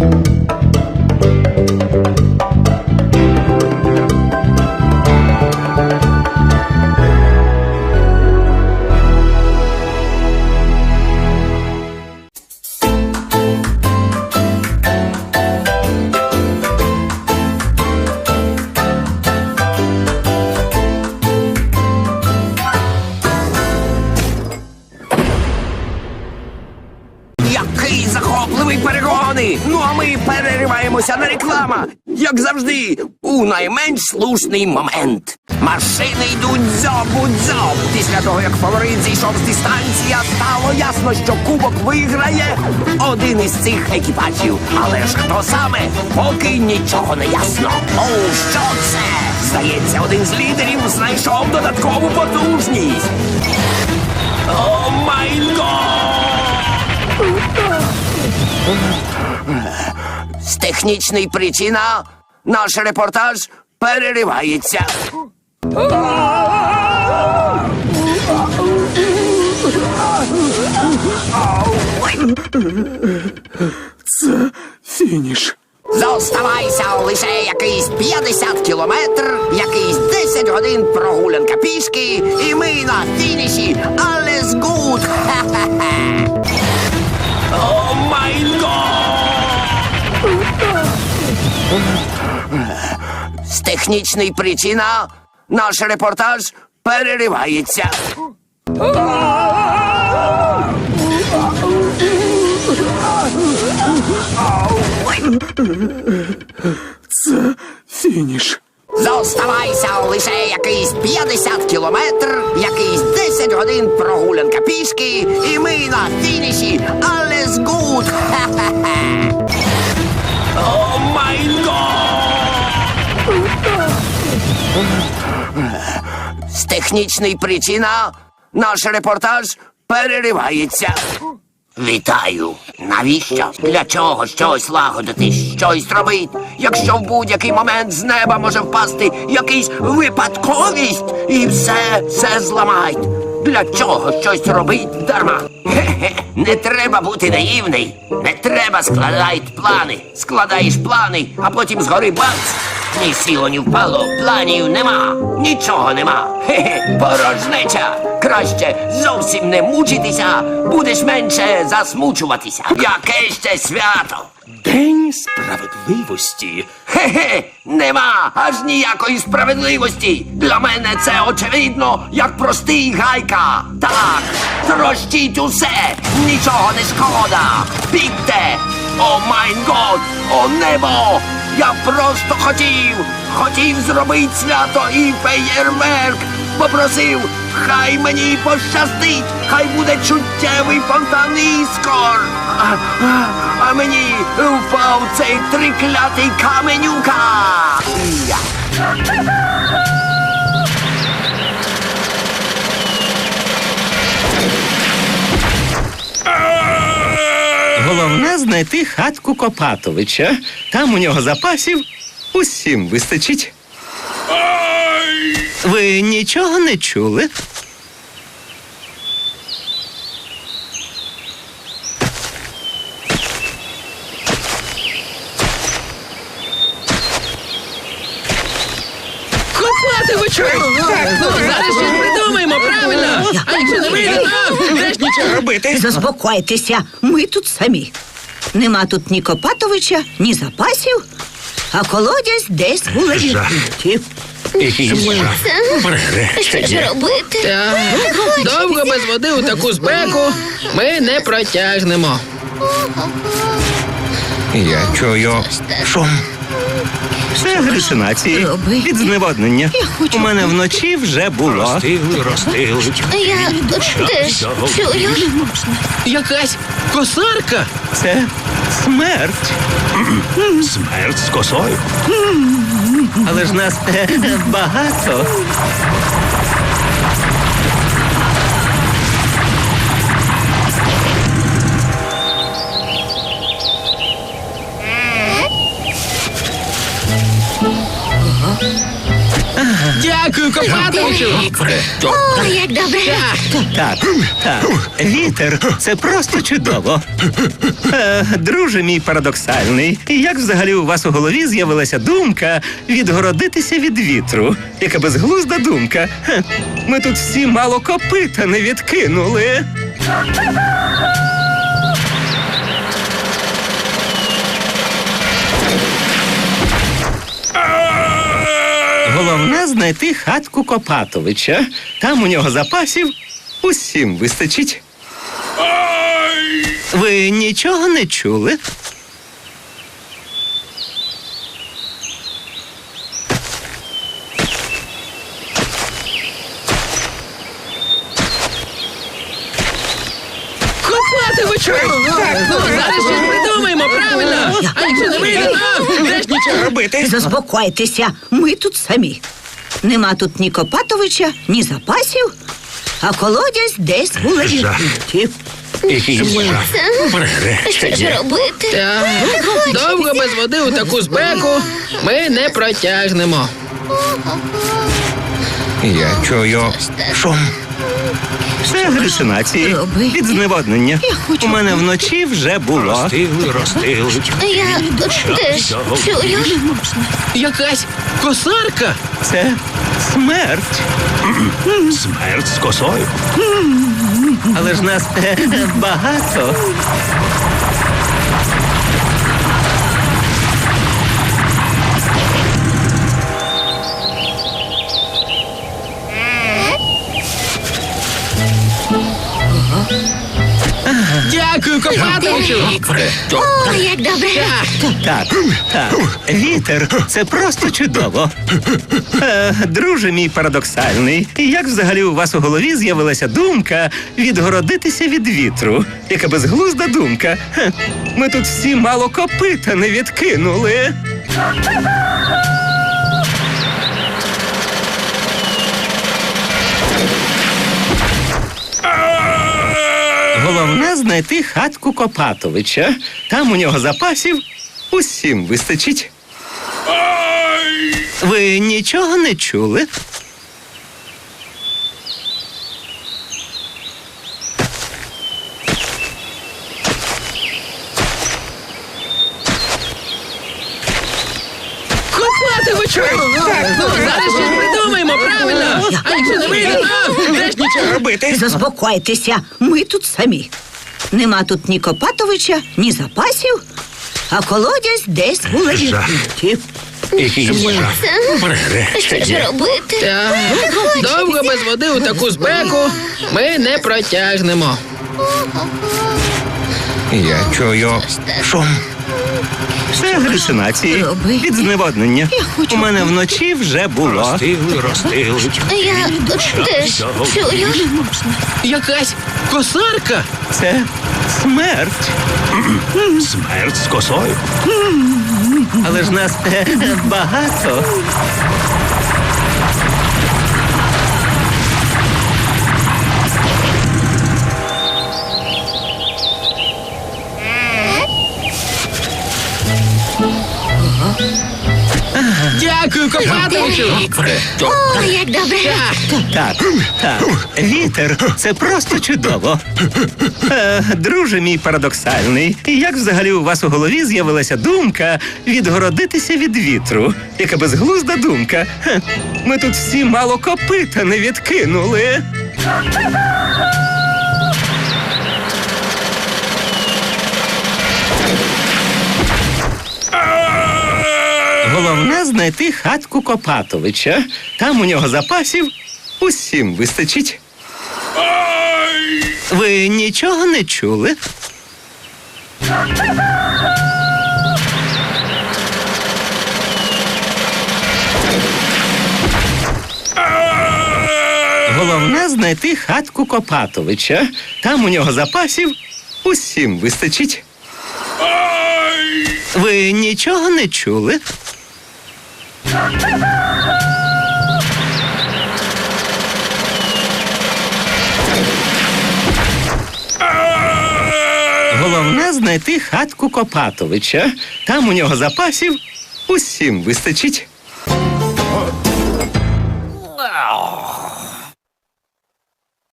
Який перериваємося як завжди, у найменш слушний момент. Машини йдуть дзьобу дзьоб. Після того, як фаворит зійшов з дистанції, стало ясно, що кубок виграє один із цих екіпажів. Але ж хто саме, поки нічого не ясно. Оу, що це? Здається, один з лідерів знайшов додаткову потужність. З технічної причина наш репортаж переривається. Фініш. Зоставайся лише якийсь 50 кілометр, якийсь 10 годин прогулянка пішки, і ми на фініші. Але з гуд! О май гот! З технічної причина наш репортаж переривається. Фініш. Зоставайся лише якийсь 50 кілометр, якийсь 10 годин прогулянка пішки, і ми на фініші. Але з гуд! О май гот! З технічної причина наш репортаж переривається. Вітаю. Навіщо? Для чого щось лагодити, щось робити, якщо в будь-який момент з неба може впасти якийсь випадковість і все, все зламають. Для чого щось робить дарма? Хе-хе, не треба бути наївний. Не треба складати плани. Складаєш плани, а потім згори бац. Ні сіло, ні впало, планів нема, нічого нема. Хе-хе, порожнеча. Краще зовсім не мучитися, будеш менше засмучуватися. Яке ще свято? День справедливості. Хе-хе, нема аж ніякої справедливості. Для мене це очевидно, як простий гайка. Так, трощіть усе, нічого не шкода. Бігте! О майн год, о небо! Я просто хотів, хотів зробити свято і феєрверк. Попросив, хай мені пощастить, хай буде чуттєвий фонтан іскор. А, а, а мені впав цей триклятий каменюка. Я. Головне знайти хатку Копатовича. Там у нього запасів усім вистачить. Ви нічого не чули? Копатовичу! Так, ну зараз щось придумаємо, правильно? А якщо не вийде, то теж нічого робити. Заспокойтеся, ми тут самі. Нема тут ні Копатовича, ні запасів, а колодязь десь у лабіринті. Що ж робити? Так, довго без води у таку спеку ми не протягнемо. Я чую шум. Це галюцинації від зневоднення. Я хочу У мене вночі вже було. Ростили, ростили. Я теж чую. Якась косарка. Це смерть. Смерть з косою. Але ж нас е, багато. О, як добре. Так, так. Вітер це просто чудово. Е, друже мій парадоксальний. Як взагалі у вас у голові з'явилася думка відгородитися від вітру? Яка безглузда думка. Ми тут всі мало копита не відкинули. Головне знайти хатку Копатовича. Там у нього запасів усім вистачить. Ви нічого не чули? Копатовичу. Ну, зараз щось придумаємо, правильно? А якщо не вийде, то теж нічого. Робити? Заспокойтеся, ми тут самі. Нема тут ні Копатовича, ні запасів, а колодязь десь у лабіринті. Що ж робити? Так, довго без води у таку спеку ми не протягнемо. Я чую шум. Це галюцинації від зневоднення. Я хочу У мене вночі вже було. Розтигли, розтигли. Я теж чую. Якась косарка. Це смерть. Смерть з косою. Але ж нас е, багато. Копатовичу. О, як добре. Так, так. Вітер це просто чудово. Е, друже мій парадоксальний. Як взагалі у вас у голові з'явилася думка відгородитися від вітру? Яка безглузда думка. Ми тут всі мало копита не відкинули. Головне знайти хатку Копатовича. Там у нього запасів усім вистачить. Ви нічого не чули? Копатовичу. Ну, зараз щось придумаємо, правильно? А якщо не вийде, то нічого. Робити? Заспокойтеся, ми тут самі. Нема тут ні Копатовича, ні запасів, а колодязь десь у лабіринті. Що ж робити? Так, довго без води у таку спеку ми не протягнемо. Я чую шум. Це галюцинації Роби. від зневоднення. Я хочу У мене вночі вже було. Ростили, ростили. Я теж чую. Якась косарка. Це смерть. Смерть з косою. Але ж нас е, багато. Копатовичу. О, як добре. Так, так. Вітер це просто чудово. Е, друже мій парадоксальний. Як взагалі у вас у голові з'явилася думка відгородитися від вітру? Яка безглузда думка. Ми тут всі мало копита не відкинули. Головне знайти хатку Копатовича. Там у нього запасів усім вистачить. Ви нічого не чули? Головне знайти хатку Копатовича. Там у нього запасів усім вистачить. Ви нічого не чули? Головне знайти хатку Копатовича. Там у нього запасів усім вистачить.